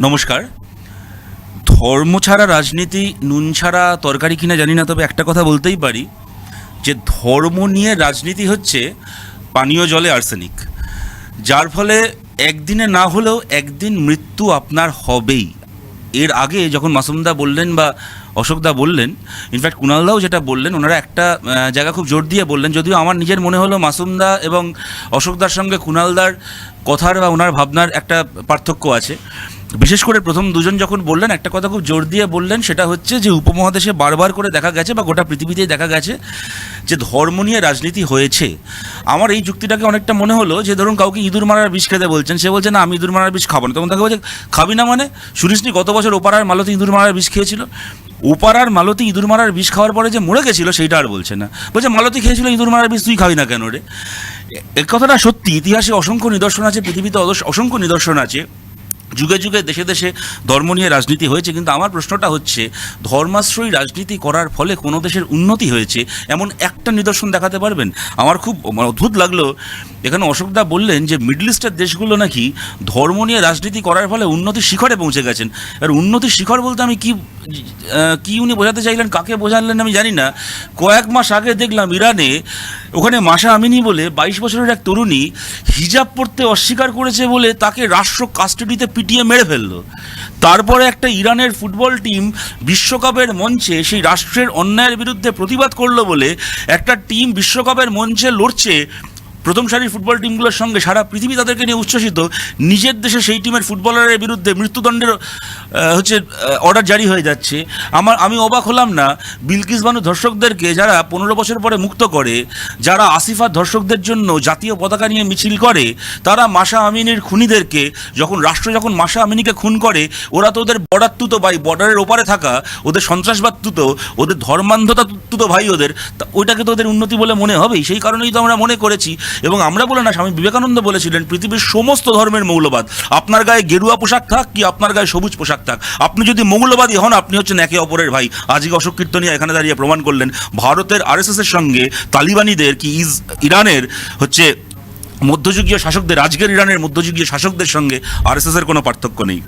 নমস্কার। ধর্ম ছাড়া রাজনীতি, নুন ছাড়া তরকারি কিনা জানি না, তবে একটা কথা বলতেই পারি যে ধর্ম নিয়ে রাজনীতি হচ্ছে পানীয় জলে আর্সেনিক। যার ফলে একদিনে না হলেও একদিন মৃত্যু আপনার হবেই। এর আগে যখন মাসুমদা বললেন বা অশোকদা বললেন ইনফ্যাক্ট কুণালদাও যেটা বললেন, ওনারা একটা জায়গা খুব জোর দিয়ে বললেন, যদিও আমার নিজের মনে হলো মাসুমদা এবং অশোকদার সঙ্গে কুণালদার কথার বা ওনার ভাবনার একটা পার্থক্য আছে। বিশেষ করে প্রথম দুজন যখন বললেন, একটা কথা খুব জোর দিয়ে বললেন, সেটা হচ্ছে যে উপমহাদেশে বারবার করে দেখা গেছে বা গোটা পৃথিবীতেই দেখা গেছে যে ধর্ম নিয়ে রাজনীতি হয়েছে। আমার এই যুক্তিটাকে অনেকটা মনে হলো যে ধরুন কাউকে ইঁদুর মারার বিষ খেতে বলছেন, সে বলছে, না, আমি ইঁদুর মারার বিষ খাব না। তখন তাকে বলছে, খাবি না মানে? শুনিসনি গত বছর ওপারার মালতী ইঁদুর মারার বিষ খেয়েছিল? ওপারার মালতী ইঁদুর মারার বিষ খাওয়ার পরে যে মরে গেছিল সেইটা আর বলছে না। বলছে, মালতী খেয়েছিল ইঁদুর মারার বিষ, তুই খাবি না কেন রে? এ কথাটা সত্যি, ইতিহাসে অসংখ্য নিদর্শন আছে, পৃথিবীতে অসংখ্য নিদর্শন আছে। যুগে যুগে দেশে দেশে ধর্ম নিয়ে রাজনীতি হয়েছে, কিন্তু আমার প্রশ্নটা হচ্ছে, ধর্মাশ্রয়ী রাজনীতি করার ফলে কোনো দেশের উন্নতি হয়েছে? এমন একটা নিদর্শন দেখাতে পারবেন? আমার খুব অদ্ভুত লাগল, এখানে অশোকদা বললেন যে, মিডল ইস্টের দেশগুলো নাকি ধর্ম নিয়ে রাজনীতি করার ফলে উন্নতির শিখরে পৌঁছে গেছেন। আর উন্নতির শিখর বলতে আমি কি কি উনি বোঝাতে চাইলেন, কাকে বোঝালেন আমি জানি না। কয়েক মাস আগে দেখলাম ইরানে, ওখানে মাসা আমিনি বলে, বাইশ বছরের এক তরুণী হিজাব পড়তে অস্বীকার করেছে বলে তাকে রাষ্ট্র কাস্টাডিতে পিটিয়ে মেরে ফেলল। তারপরে একটা ইরানের ফুটবল টিম বিশ্বকাপের মঞ্চে সেই রাষ্ট্রের অন্যায়ের বিরুদ্ধে প্রতিবাদ করল বলে একটা টিম বিশ্বকাপের মঞ্চে লড়ছে প্রথম সারির ফুটবল টিমগুলোর সঙ্গে সারা পৃথিবী তাদেরকে নিয়ে উচ্ছ্বসিত। নিজের দেশে সেই টিমের ফুটবলারের বিরুদ্ধে মৃত্যুদণ্ডের হচ্ছে অর্ডার জারি হয়ে যাচ্ছে। আমার, আমি অবাক হলাম না, বিলকিস বানু ধর্ষকদেরকে যারা পনেরো বছর পরে মুক্ত করে, যারা আসিফার ধর্ষকদের জন্য জাতীয় পতাকা নিয়ে মিছিল করে, তারা মাসা আমিনের খুনিদেরকে যখন, রাষ্ট্র যখন মাসা আমিনীকে খুন করে, ওরা তো ওদের বর্ডার তুতো ভাই বর্ডারের ওপারে থাকা, ওদের সন্ত্রাসবাদ তুতো, ওদের ধর্মান্ধতা তুতো ভাই ওদের ওইটাকে তো ওদের উন্নতি বলে মনে হবেই। সেই কারণেই তো আমরা মনে করেছি এবং আমরা বলে না, স্বামী বিবেকানন্দ বলেছিলেন, পৃথিবীর সমস্ত ধর্মের মৌলবাদ। আপনার গায়ে গেরুয়া পোশাক থাক কি আপনার গায়ে সবুজ পোশাক থাক? আপনি যদি মৌলবাদী হন, আপনি হচ্ছেন একে অপরের ভাই। আজকে অশোক কীর্তনিয়া এখানে দাঁড়িয়ে প্রমাণ করলেন, ভারতের আরএসএস এর সঙ্গে তালিবানিদের কি ইজ, ইরানের হচ্ছে মধ্যযুগীয় শাসকদের, আজকের ইরানের মধ্যযুগীয় শাসকদের সঙ্গে আরএসএস এর কোনো পার্থক্য নেই।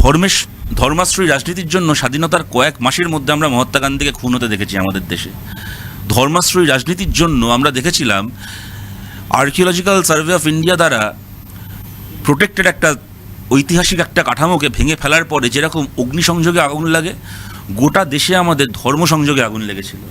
ধর্মের ধর্মাশ্রয়ী রাজনীতির জন্য স্বাধীনতার কয়েক মাসের মধ্যে আমরা মহাত্মা গান্ধীকে খুন হতে দেখেছি আমাদের দেশে। ধর্মাশ্রয়ী রাজনীতির জন্য আমরা দেখেছিলাম আর্কিওলজিক্যাল সার্ভে অফ ইন্ডিয়া দ্বারা প্রোটেক্টেড একটা ঐতিহাসিক একটা কাঠামোকে ভেঙে ফেলার পরে যেরকম অগ্নিসংযোগে আগুন লাগে, গোটা দেশে আমাদের ধর্ম সংযোগে আগুন লেগেছিল।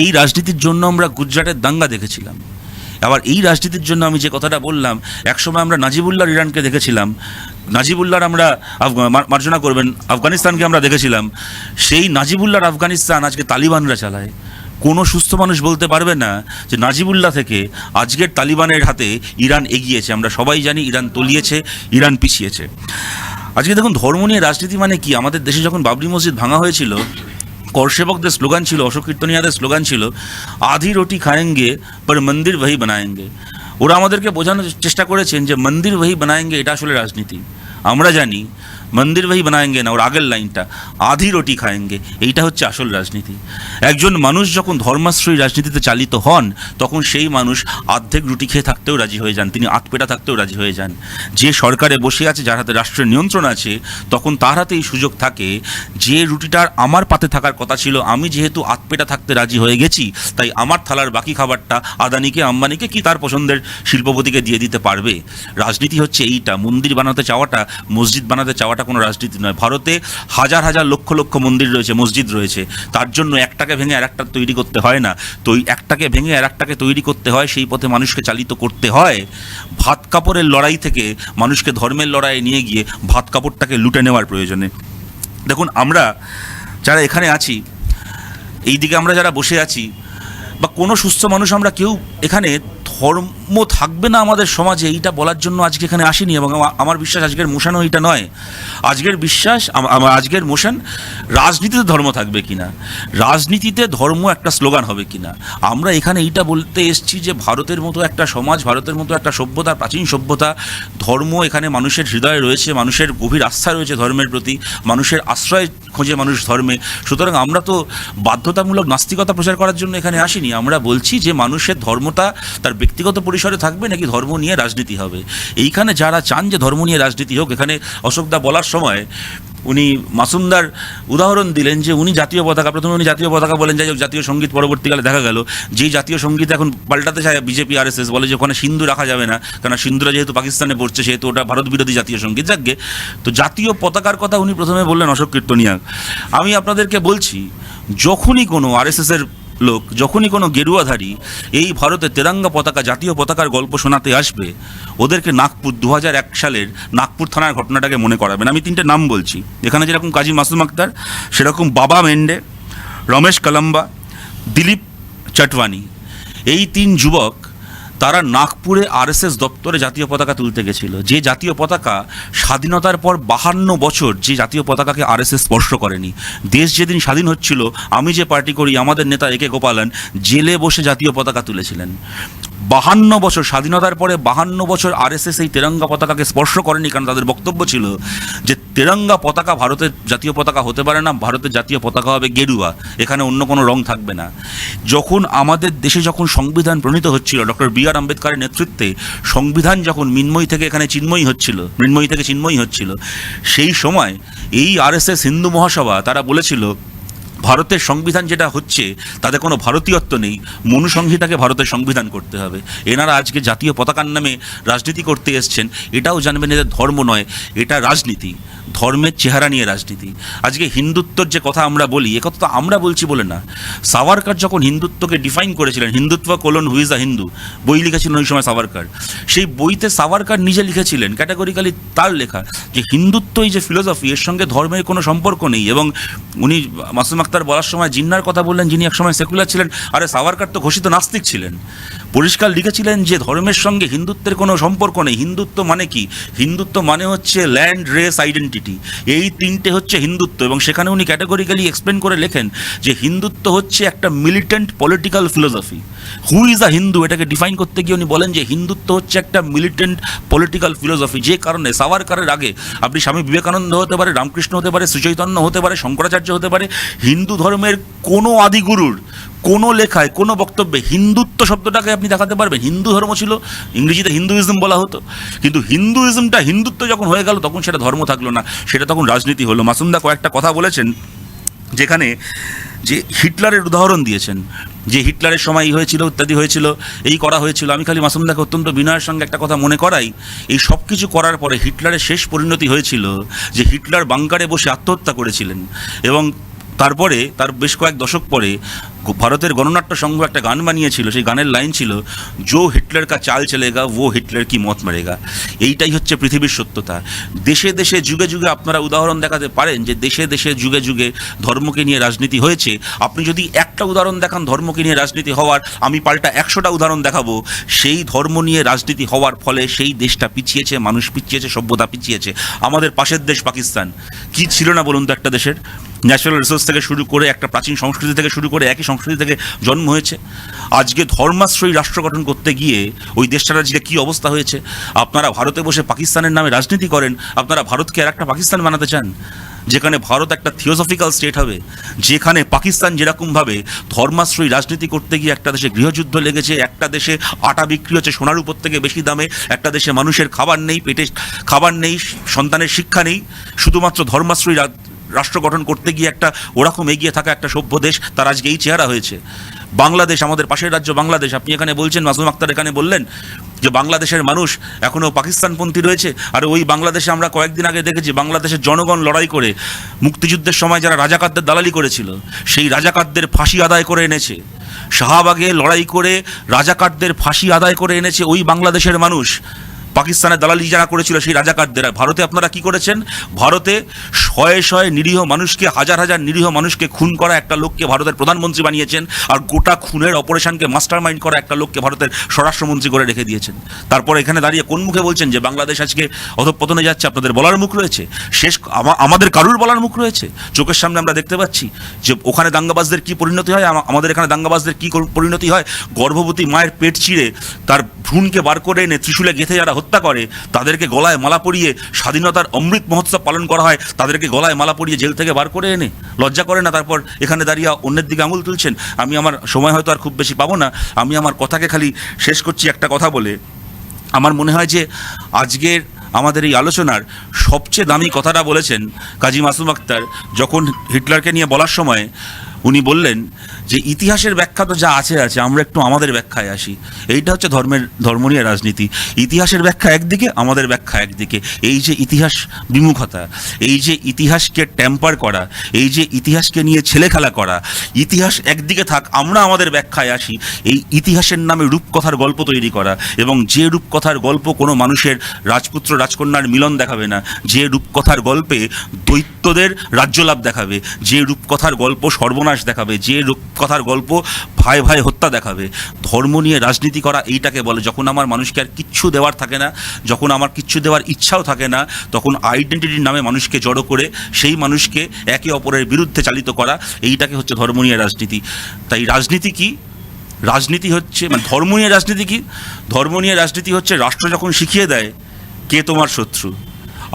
এই রাজনীতির জন্য আমরা গুজরাটের দাঙ্গা দেখেছিলাম। আবার এই রাজনীতির জন্য আমি যে কথাটা বললাম, একসময় আমরা নাজিবুল্লাহর ইরানকে দেখেছিলাম, নাজিবুল্লাহর আমরা মার্জনা করবেন, আফগানিস্তানকে আমরা দেখেছিলাম, সেই নাজিবুল্লাহর আফগানিস্তান আজকে তালিবানরা চালায়। কোনো সুস্থ মানুষ বলতে পারবে না যে নাজিবুল্লাহ থেকে আজকের তালিবানের হাতে ইরান এগিয়েছে। আমরা সবাই জানি ইরান তলিয়েছে, ইরান পিছিয়েছে। আজকে দেখুন, ধর্ম নিয়ে রাজনীতি মানে কি? আমাদের দেশে যখন বাবরি মসজিদ ভাঙা হয়েছিল, করসেবকদের স্লোগান ছিল অশোক কীর্তনিয়াদের স্লোগান ছিল, আধি রুটি খায়েঙ্গে, পর মন্দির ভাই বানায়েঙ্গে। ওরা আমাদেরকে বোঝানোর চেষ্টা করেছেন যে মন্দির ভাই বানায়েঙ্গে, এটা আসলে রাজনীতি। আমরা জানি মন্দির ভাই বানায়ঙ্গে না ওর আগের লাইনটা আধি রুটি খায়েঙ্গে এইটা হচ্ছে আসল রাজনীতি। একজন মানুষ যখন ধর্মাশ্রয়ী রাজনীতিতে চালিত হন, তখন সেই মানুষ আর্ধেক রুটি খেয়ে থাকতেও রাজি হয়ে যান, তিনি আতপেটা থাকতেও রাজি হয়ে যান। যে সরকারে বসে আছে, যার হাতে রাষ্ট্রের নিয়ন্ত্রণ আছে, তখন তার হাতে এই সুযোগ থাকে, যে রুটিটার আমার পাতে থাকার কথা ছিল, আমি যেহেতু আতপেটা থাকতে রাজি হয়ে গেছি, তাই আমার থালার বাকি খাবারটা আদানিকে, আম্বানিকে কি তার পছন্দের শিল্পপতিকে দিয়ে দিতে পারবে? রাজনীতি হচ্ছে এইটা, মন্দির বানাতে চাওয়াটা, মসজিদ বানাতে চাওয়াটা কোনো রাজনীতি নয়। ভারতে হাজার হাজার লক্ষ লক্ষ মন্দির রয়েছে, মসজিদ রয়েছে। তার জন্য একটাকে ভেঙে আর একটা তৈরি করতে হয় না। তো একটাকে ভেঙে আর একটাকে তৈরি করতে হয়, সেই পথে মানুষকে চালিত করতে হয়। ভাত কাপড়ের লড়াই থেকে মানুষকে ধর্মের লড়াইয়ে নিয়ে গিয়ে ভাত কাপড়টাকে লুটে নেওয়ার প্রয়োজনে। দেখুন, আমরা যারা এখানে আছি এই দিকে আমরা যারা বসে আছি, বা কোনো সুস্থ মানুষ আমরা কেউ এখানে ধর্ম থাকবে না আমাদের সমাজে, এইটা বলার জন্য আজকে এখানে আসিনি এবং আমার বিশ্বাস আজকের মোশানও এইটা নয়। আজকের বিশ্বাস আজকের মোশান রাজনীতিতে ধর্ম থাকবে কিনা? রাজনীতিতে ধর্ম একটা স্লোগান হবে কিনা? আমরা এখানে এইটা বলতে এসছি যে ভারতের মতো একটা সমাজ, ভারতের মতো একটা সভ্যতা, প্রাচীন সভ্যতা, ধর্ম এখানে মানুষের হৃদয়ে রয়েছে, মানুষের গভীর আস্থা রয়েছে ধর্মের প্রতি, মানুষের আশ্রয় খোঁজে মানুষ ধর্মে। সুতরাং আমরা তো বাধ্যতামূলক নাস্তিকতা প্রচার করার জন্য এখানে আসিনি। আমরা বলছি যে মানুষের ধর্মটা তার ব্যক্তিগত পরিসরে থাকবে নাকি ধর্ম নিয়ে রাজনীতি হবে? এইখানে যারা চান যে ধর্ম নিয়ে রাজনীতি হোক, এখানে অশোকদা বলার সময় উনি মাসুমদার উদাহরণ দিলেন যে উনি জাতীয় পতাকা, প্রথমে উনি জাতীয় পতাকা বলেন, যাই জাতীয় সংগীত পরবর্তীকালে দেখা গেল যে জাতীয় সংগীত এখন পাল্টাতে চায় বিজেপি আর বলে যে ওখানে সিন্ধু রাখা যাবে না কারণ সিন্ধুরা যেহেতু পাকিস্তানে পড়ছে, সেহেতু ওটা ভারত বিরোধী জাতীয় সংগীত, যাকে তো জাতীয় পতাকার কথা উনি প্রথমে বললেন অশোক কীর্তনিয়া। আমি আপনাদেরকে বলছি, যখনই কোনো আরএসএসের লোক যখনই কোনো গেরুয়াধারী এই ভারতে তেরাঙ্গা পতাকা, জাতীয় পতাকার গল্প শোনাতে আসবে, ওদেরকে নাগপুর দু এক সালের নাগপুর থানার ঘটনাটাকে মনে করাবেন। আমি তিনটে নাম বলছি। এখানে যেরকম কাজী মাসুম আক্তার, সেরকম বাবা মেন্ডে, রমেশ কলম্বা, দিলীপ চটওয়ানি। এই তিন যুবক তারা নাগপুরে আরএসএস দপ্তরে জাতীয় পতাকা তুলতে গেছিল। যে জাতীয় পতাকা স্বাধীনতার পর বাহান্ন বছর যে জাতীয় পতাকাকে আরএসএস স্পর্শ করেনি। দেশ যেদিন স্বাধীন হচ্ছিল, আমি যে পার্টি করি, আমাদের নেতা একে গোপালন জেলে বসে জাতীয় পতাকা তুলেছিলেন। বাহান্ন বছর, স্বাধীনতার পরে বাহান্ন বছর আরএসএস এই তেরঙ্গা পতাকাকে স্পর্শ করেনি কারণ তাদের বক্তব্য ছিল যে তেরঙ্গা পতাকা ভারতের জাতীয় পতাকা হতে পারে না, ভারতের জাতীয় পতাকা হবে গেরুয়া। এখানে অন্য কোনো রং থাকবে না। যখন আমাদের দেশে যখন সংবিধান প্রণীত হচ্ছিল, ডক্টর বি আর আম্বেদকরের নেতৃত্বে সংবিধান যখন মিন্ময়ী থেকে এখানে চিন্ময়ী হচ্ছিল, মৃন্ময়ী থেকে চিন্ময়ী হচ্ছিল, সেই সময় এই আরএসএস হিন্দু মহাসভা তারা বলেছিল ভারতের সংবিধান যেটা হচ্ছে, তাতে কোনো ভারতীয়ত্ব নেই। মনুসংহিতাকে ভারতের সংবিধান করতে হবে। এনারা আজকে জাতীয় পতাকার নামে রাজনীতি করতে এসছেন। এটাও জানবেন এদের ধর্ম নয়, এটা রাজনীতি। ধর্মের চেহারা নিয়ে রাজনীতি। আজকে হিন্দুত্বর যে কথা আমরা বলি, এ কথা তো আমরা বলছি বলে না। সাভারকার যখন হিন্দুত্বকে ডিফাইন করেছিলেন, Hindutva colon who is a Hindu, বই লিখেছিলেন ওই সময় সাভারকার সেই বইতে সাভারকার নিজে লিখেছিলেন ক্যাটাগরিক্যালি তার লেখা যে হিন্দুত্ব এই যে ফিলোসফি এর সঙ্গে ধর্মের কোনো সম্পর্ক নেই এবং উনি মাসুম আক্তার বলার সময় জিন্নার কথা বললেন, যিনি একসময় সেকুলার ছিলেন, আরে সাভারকার তো ঘোষিত নাস্তিক ছিলেন। পরিষ্কার লিখেছিলেন যে ধর্মের সঙ্গে হিন্দুত্বের কোনো সম্পর্ক নেই। হিন্দুত্ব মানে কি? হিন্দুত্ব মানে হচ্ছে ল্যান্ড রেস আইডেন্টিটি এই তিনটে হচ্ছে হিন্দুত্ব। এবং সেখানে উনি ক্যাটাগরিক্যালি এক্সপ্লেন করে লেখেন যে হিন্দুত্ব হচ্ছে একটা militant political philosophy who is a Hindu এটাকে ডিফাইন করতে গিয়ে উনি বলেন যে হিন্দুত্ব হচ্ছে একটা মিলিটেন্ট পলিটিক্যাল ফিলোসফি যে কারণে সাভারকারের আগে আপনি স্বামী বিবেকানন্দ হতে পারে, রামকৃষ্ণ হতে পারে সুচৈতন্য হতে পারে, শঙ্করাচার্য হতে পারে ধর্মের কোনো আদিগুরুর কোনো লেখায়, কোনো বক্তব্যে হিন্দুত্ব শব্দটাকে আপনি দেখাতে পারবেন। হিন্দু ধর্ম ছিল, ইংরেজিতে হিন্দুইজম বলা হতো। কিন্তু হিন্দুইজমটা হিন্দুত্ব যখন হয়ে গেল, তখন সেটা ধর্ম থাকল না। সেটা তখন রাজনীতি হলো। মাসুমদা কয়েকটা কথা বলেছেন, যেখানে যে হিটলারের উদাহরণ দিয়েছেন, যে হিটলারের সময় এই হয়েছিল, ইত্যাদি হয়েছিল, এই করা হয়েছিল। আমি খালি মাসুমদাকে অত্যন্ত বিনয়ের সঙ্গে একটা কথা মনে করাই, এই সব কিছু করার পরে হিটলারের শেষ পরিণতি হয়েছিল যে হিটলার বাংকারে বসে আত্মহত্যা করেছিলেন এবং তারপরে তার বেশ কয়েক দশক পরে ভারতের গণনাট্য সংঘ একটা গান বানিয়েছিল, সেই গানের লাইন ছিল, জো হিটলার কা চাল চলেগা, ও হিটলার কি মত মেরেগা। এইটাই হচ্ছে পৃথিবীর সত্যতা। দেশে দেশে যুগে যুগে আপনারা উদাহরণ দেখাতে পারেন যে দেশে দেশে যুগে যুগে ধর্মকে নিয়ে রাজনীতি হয়েছে। আপনি যদি একটা উদাহরণ দেখান ধর্মকে নিয়ে রাজনীতি হওয়ার, আমি পাল্টা একশোটা উদাহরণ দেখাবো। সেই ধর্ম নিয়ে রাজনীতি হওয়ার ফলে সেই দেশটা পিছিয়েছে, মানুষ পিছিয়েছে, সভ্যতা পিছিয়েছে। আমাদের পাশের দেশ পাকিস্তান। কি ছিল না বলুন তো একটা দেশের? ন্যাচারাল রিসোর্স থেকে শুরু করে একটা প্রাচীন সংস্কৃতি থেকে শুরু করে একই সংস্কৃতি থেকে জন্ম হয়েছে। আজকে ধর্মাশ্রয়ী রাষ্ট্র গঠন করতে গিয়ে ওই দেশটার আজকে কী অবস্থা হয়েছে? আপনারা ভারতে বসে পাকিস্তানের নামে রাজনীতি করেন, আপনারা ভারতকে আর একটা পাকিস্তান বানাতে চান, যেখানে ভারত একটা থিওসফিক্যাল স্টেট হবে, যেখানে পাকিস্তান যেরকমভাবে ধর্মাশ্রয়ী রাজনীতি করতে গিয়ে একটা দেশে গৃহযুদ্ধ লেগেছে, একটা দেশে আটা বিক্রি হচ্ছে সোনার উপর থেকে বেশি দামে, একটা দেশে মানুষের খাবার নেই, পেটে খাবার নেই, সন্তানের শিক্ষা নেই, শুধুমাত্র ধর্মাশ্রয়ী রাষ্ট্র গঠন করতে গিয়ে একটা ওরকম এগিয়ে থাকা একটা সভ্য দেশ, তার আজকে এই চেহারা হয়েছে। বাংলাদেশ, আমাদের পাশের রাজ্য বাংলাদেশ, আপনি এখানে বলছেন, মাসুম আক্তার এখানে বললেন যে বাংলাদেশের মানুষ এখনও পাকিস্তানপন্থী রয়েছে। আর ওই বাংলাদেশে আমরা কয়েকদিন আগে দেখেছি, বাংলাদেশের জনগণ লড়াই করে মুক্তিযুদ্ধের সময় যারা রাজাকারদের দালালি করেছিল, সেই রাজাকারদের ফাঁসি আদায় করে এনেছে। শাহবাগে লড়াই করে রাজাকারদের ফাঁসি আদায় করে এনেছে ওই বাংলাদেশের মানুষ। পাকিস্তানের দালালি যারা করেছিল সেই রাজাকারদের। ভারতে আপনারা কি করেছেন? ভারতে শয়ে শয়ে নিরীহ মানুষকে, হাজার হাজার নিরীহ মানুষকে খুন করা একটা লোককে ভারতের প্রধানমন্ত্রী বানিয়েছেন আর গোটা খুনের অপারেশনকে মাস্টার মাইন্ড করা একটা লোককে ভারতের স্বরাষ্ট্রমন্ত্রী করে রেখে দিয়েছেন। তারপর এখানে দাঁড়িয়ে কোন মুখে বলছেন যে বাংলাদেশ আজকে অধপতনে যাচ্ছে? আপনাদের বলার মুখ রয়েছে। শেষ আমাদের কারুর বলার মুখ রয়েছে? চোখের সামনে আমরা দেখতে পাচ্ছি যে ওখানে দাঙ্গাবাজদের কি পরিণতি হয়? আমাদের এখানে দাঙ্গাবাজদের কি পরিণতি হয়? গর্ভবতী মায়ের পেট চিড়ে তার ভ্রূণকে বার করে এনে ত্রিশূলে গেঁথে যারা হত্যা করে, তাদেরকে গলায় মালা পরিয়ে স্বাধীনতার অমৃত মহোৎসব পালন করা হয়, তাদেরকে গলায় মালা পরিয়ে জেল থেকে বার করে এনে, লজ্জা করে না, তারপর এখানে দাঁড়িয়ে অন্যের দিকে আঙুল তুলছেন, আমি আমার সময় হয়তো আর খুব বেশি পাবো না, আমি আমার কথাকে খালি শেষ করছি একটা কথা বলে। আমার মনে হয় যে আজকের আমাদের এই আলোচনার সবচেয়ে দামি কথাটা বলেছেন কাজী মাসুম আক্তার, যখন হিটলারকে নিয়ে বলার সময় উনি বললেন যে ইতিহাসের ব্যাখ্যা তো যা আছে আছে, আমরা একটু আমাদের ব্যাখ্যায় আসি। এইটা হচ্ছে ধর্মের ধর্ম নিয়ে রাজনীতি। ইতিহাসের ব্যাখ্যা একদিকে, আমাদের ব্যাখ্যা একদিকে। এই যে ইতিহাস বিমুখতা, এই যে ইতিহাসকে ট্যাম্পার করা, এই যে ইতিহাসকে নিয়ে ছেলে খেলা করা, ইতিহাস একদিকে থাক, আমরা আমাদের ব্যাখ্যায় আসি। এই ইতিহাসের নামে রূপকথার গল্প তৈরি করা এবং যে রূপকথার গল্প কোনো মানুষের রাজপুত্র রাজকন্যার মিলন দেখাবে না, যে রূপকথার গল্পে দৈত্যদের রাজ্যলাভ দেখাবে, যে রূপকথার গল্প সর্বনাশ দেখাবে, যে রূপকথার গল্প ভাই ভাই হত্যা দেখাবে। ধর্ম নিয়ে রাজনীতি করা এইটাকে বলে, যখন আমার মানুষকে আর কিচ্ছু দেওয়ার থাকে না, যখন আমার কিচ্ছু দেওয়ার ইচ্ছাও থাকে না, তখন আইডেন্টিটির নামে মানুষকে জড়ো করে সেই মানুষকে একে অপরের বিরুদ্ধে চালিত করা, এইটাকে হচ্ছে ধর্ম নিয়ে রাজনীতি। তাই রাজনীতি কি? রাজনীতি হচ্ছে মানে ধর্ম নিয়ে রাজনীতি কি? ধর্ম নিয়ে রাজনীতি হচ্ছে, রাষ্ট্র যখন শিখিয়ে দেয়, কে তোমার শত্রু?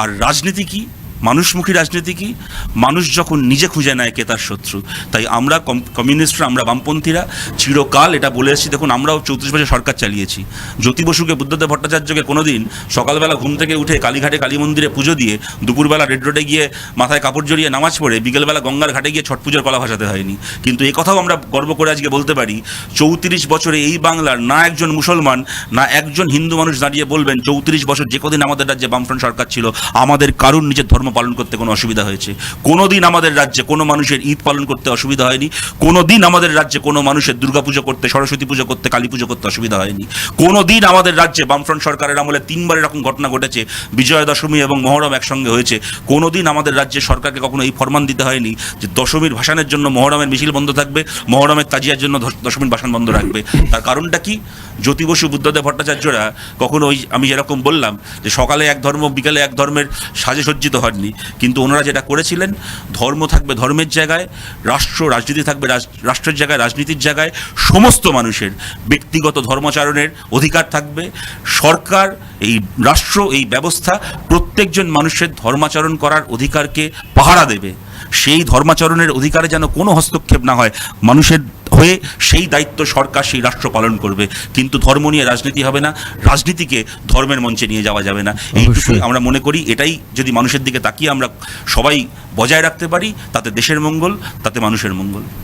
আর রাজনীতি কি? মানুষমুখী রাজনীতি কি? মানুষ যখন নিজে খুঁজে নেয় কে তার শত্রু। তাই আমরা কম- কমিউনিস্টরা, আমরা বামপন্থীরা চিরকাল এটা বলে এসেছি, দেখুন আমরাও চৌত্রিশ বছর সরকার চালিয়েছি। জ্যোতি বসুকে, বুদ্ধদেব ভট্টাচার্যকে কোনোদিন সকালবেলা ঘুম থেকে উঠে কালীঘাটে কালী মন্দিরে পুজো দিয়ে দুপুরবেলা রেড রোডে গিয়ে মাথায় কাপড় জড়িয়ে নামাজ পড়ে বিকেলবেলা গঙ্গার ঘাটে গিয়ে ছট পুজোর কলা ভাসাতে হয়নি। কিন্তু এ কথাও আমরা গর্ব করে আজকে বলতে পারি, চৌত্রিশ বছরে এই বাংলার না একজন মুসলমান, না একজন হিন্দু মানুষ দাঁড়িয়ে বলবেন, চৌত্রিশ বছর যে কদিন আমাদের রাজ্যে বামফ্রন্ট সরকার ছিল, আমাদের কারুর নিজের ধর্ম পালন করতে কোনো অসুবিধা হয়েছে। কোনো দিন আমাদের রাজ্যে কোনো মানুষের ঈদ পালন করতে অসুবিধা হয়নি। কোনো দিন আমাদের রাজ্যে কোনো মানুষের দুর্গাপুজো করতে, সরস্বতী পুজো করতে, কালী পুজো করতে অসুবিধা হয়নি। কোনো দিন আমাদের রাজ্যে বামফ্রন্ট সরকারের আমলে তিনবার এরকম ঘটনা ঘটেছে, বিজয়া দশমী এবং মহরম একসঙ্গে হয়েছে। কোনো দিন আমাদের রাজ্যে সরকারকে কখনো এই ফরমান দিতে হয়নি যে দশমীর ভাসানের জন্য মহরমের মিছিল বন্ধ থাকবে, মহরমের তাজিয়ার জন্য দশমীর ভাসান বন্ধ রাখবে। তার কারণটা কি? জ্যোতি বসু, বুদ্ধদেব ভট্টাচার্যরা কখনো ওই আমি যেরকম বললাম যে সকালে এক ধর্ম, বিকালে এক ধর্মের সাজে সজ্জিত হননি। কিন্তু ওনারা যেটা করেছিলেন, ধর্ম থাকবে ধর্মের জায়গায়, রাষ্ট্র, রাজনীতি থাকবে রাষ্ট্রের জায়গায়, রাজনীতির জায়গায়, সমস্ত মানুষের ব্যক্তিগত ধর্মাচরণের অধিকার থাকবে। সরকার, এই রাষ্ট্র, এই ব্যবস্থা প্রত্যেকজন মানুষের ধর্মাচরণ করার অধিকারকে পাহারা দেবে। সেই ধর্মাচরণের অধিকারে যেন কোনো হস্তক্ষেপ না হয়, মানুষের হয়ে সেই দায়িত্ব সরকার সেই রাষ্ট্র পালন করবে। কিন্তু ধর্ম নিয়ে রাজনীতি হবে না রাজনীতিকে ধর্মের মঞ্চে নিয়ে যাওয়া যাবে না। এইটুকুই বিষয়ে আমরা মনে করি এটাই যদি মানুষের দিকে তাকিয়ে আমরা সবাই বজায় রাখতে পারি তাতে দেশের মঙ্গল তাতে মানুষের মঙ্গল।